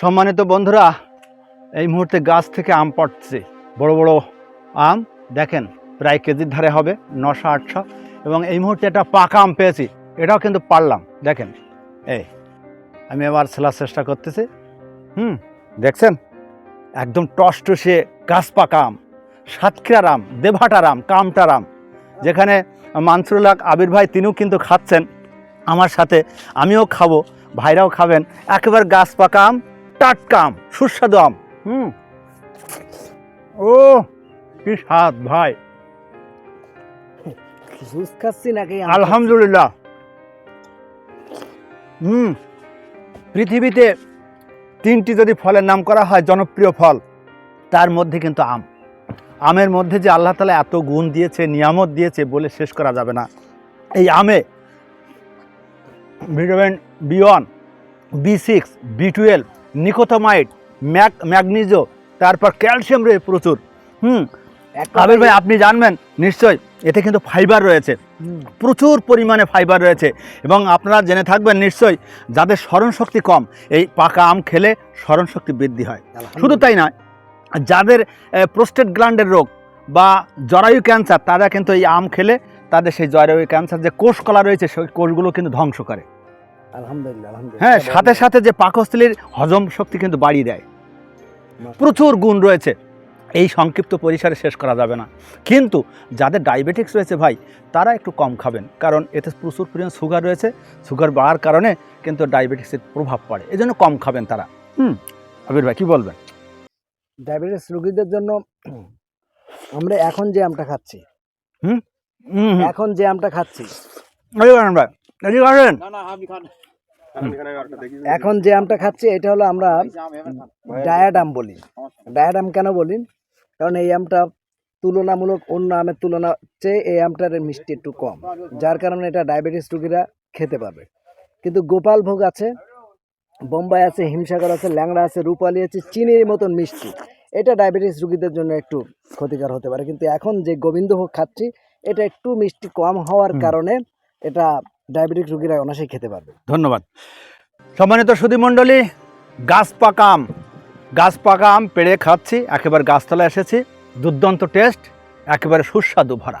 সম্মানিত বন্ধুরা, এই মুহূর্তে গাছ থেকে আম পড়ছে। বড় বড় আম, দেখেন, প্রায় কেজির ধারে হবে, নশো আটশো। এবং এই মুহূর্তে একটা পাকা আম পেয়েছি, এটাও কিন্তু পারলাম। দেখেন, এই, আমি আবার ছেলার চেষ্টা করতেছি। হুম, দেখছেন? একদম টসটসে গাছ পাকা আম, সাতক্ষীরার আম, দেভাটার আম, কামটার আম। যেখানে মানসুরুল হক আবির ভাই তিনিও কিন্তু খাচ্ছেন। আমার সাথে আমিও খাব, ভাইরাও খাবেন। একেবারে গাছ পাকা আম টাটকা আম সুস্বাদু আম। হুম। ও কি স্বাদ ভাই। জুস খাচ্ছি নাকি আলহামদুলিল্লাহ। হুম পৃথিবীতে তিনটি যদি ফলের নাম করা হয় জনপ্রিয় ফল তার মধ্যে কিন্তু আম। আমের মধ্যে যে আল্লাহ তালা এত গুণ দিয়েছে নিয়ামত দিয়েছে বলে শেষ করা যাবে না। এই আমে vitamin B one B six B twelve nicotinamide ম্যাগ ম্যাগনিজো তারপর ক্যালসিয়াম রয়েছে প্রচুর। হুম? আবির ভাই আপনি জানবেন নিশ্চয় এতে কিন্তু ফাইবার রয়েছে। প্রচুর পরিমাণে ফাইবার রয়েছে এবং আপনারা জেনে থাকবেন নিশ্চয়ই যাদের স্মরণশক্তি কম এই পাকা আম খেলে স্মরণশক্তি বৃদ্ধি হয়। শুধু তাই নয় যাদের প্রোস্টেট গ্ল্যান্ডের রোগ বা জরায়ু ক্যান্সার তারা কিন্তু এই আম খেলে তাদের সেই জরায়ু ক্যান্সার যে কোষ কলা রয়েছে সেই কোষগুলো কিন্তু ধ্বংস করে। আলহামদুলিল্লাহ হ্যাঁ সাথে সাথে যে পাকস্থলীর হজম শক্তি কিন্তু বাড়িয়ে দেয়। প্রচুর গুণ রয়েছে। এই সংক্ষিপ্ত পরিসরে শেষ করা যাবে না। কিন্তু যাদের ডায়াবেটিক্স রয়েছে ভাই তারা একটু কম খাবেন। কারণ এতে প্রচুর পরিমাণ সুগার রয়েছে। সুগার বাড়ার কারণে কিন্তু ডায়াবেটিক্সের প্রভাব পড়ে। এই জন্য কম খাবেন তারা। হুম আবির ভাই কী বলবেন? ডায়াবেটিস রোগীদের জন্য আমরা এখন যে আমটা খাচ্ছি। হুম হুম এখন যে আমটা খাচ্ছি। ভাই এদিকে আসেন এখন যে আমটা খাচ্ছি এটা হলো আমরা ডায়াড আম বলি। ডায়াড আম কেন বলি? কারণ এই আমটা তুলনামূলক অন্য আমের তুলনা চেয়ে এই আমটার মিষ্টি একটু কম যার কারণে এটা ডায়াবেটিস রোগীরা খেতে পারবে কিন্তু গোপাল ভোগ আছে বোম্বাই আছে হিমসাগর আছে ল্যাংড়া আছে রূপালি আছে চিনির মতন মিষ্টি। এটা ডায়াবেটিস রোগীদের জন্য একটু ক্ষতিকর হতে পারে। কিন্তু এখন যে গোবিন্দভোগ খাচ্ছি এটা একটু মিষ্টি কম হওয়ার কারণে এটা ডায়াবেটিক রুগীরা অনাসেই খেতে পারবে। ধন্যবাদ। সম্মানিত সুদীমণ্ডলী গাছ পাকা আম। গাছ পাকা আম পেড়ে খাচ্ছি একেবারে গাছতলায় এসেছি। দুর্দান্ত টেস্ট একেবারে সুস্বাদু ভরা।